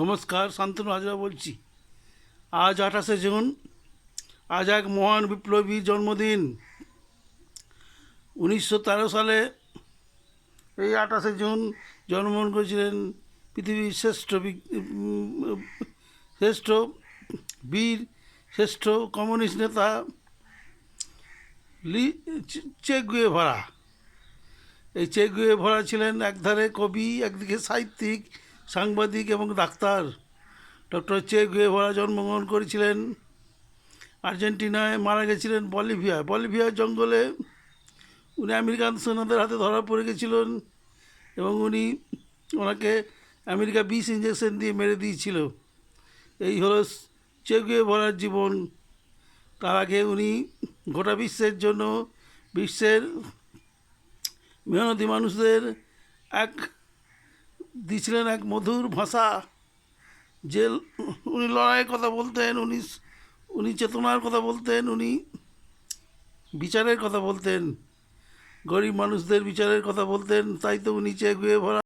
নমস্কার, শান্তনু হাজরা বলছি। আজ আঠাশে জুন, আজ এক মহান বিপ্লবীর জন্মদিন। উনিশশো তেরো সালে এই আঠাশে জুন জন্মগ্রহণ করেছিলেন পৃথিবীর শ্রেষ্ঠ শ্রেষ্ঠ বীর, শ্রেষ্ঠ কমিউনিস্ট নেতা লি চেগুয়ে ভরা এই চেগুয়ে ভরা ছিলেন একধারে কবি, একদিকে সাহিত্যিক সাংবাদিক এবং ডাক্তার ডক্টর চে গুয়েভারা জন্মগ্রহণ করেছিলেন। আর্জেন্টিনায় মারা গেছিলেন বলিভিয়া। বলিভিয়ার জঙ্গলে উনি আমেরিকান সেনাদের হাতে ধরা পড়ে গেছিলেন এবং উনি ওনাকে আমেরিকা বিষ ইঞ্জেকশন দিয়ে মেরে দিয়েছিল। এই হলো চে গুয়েভারার জীবন। তার আগে উনি গোটা বিশ্বের জন্য বিশ্বের মেহনতি মানুষদের এক দিয়েছিলেন এক মধুর ভাষা, যে উনি লড়াইয়ের কথা বলতেন, উনি উনি চেতনার কথা বলতেন, উনি বিচারের কথা বলতেন, গরিব মানুষদের বিচারের কথা বলতেন, তাই তো উনি চেয়ে গুয়ে ভরা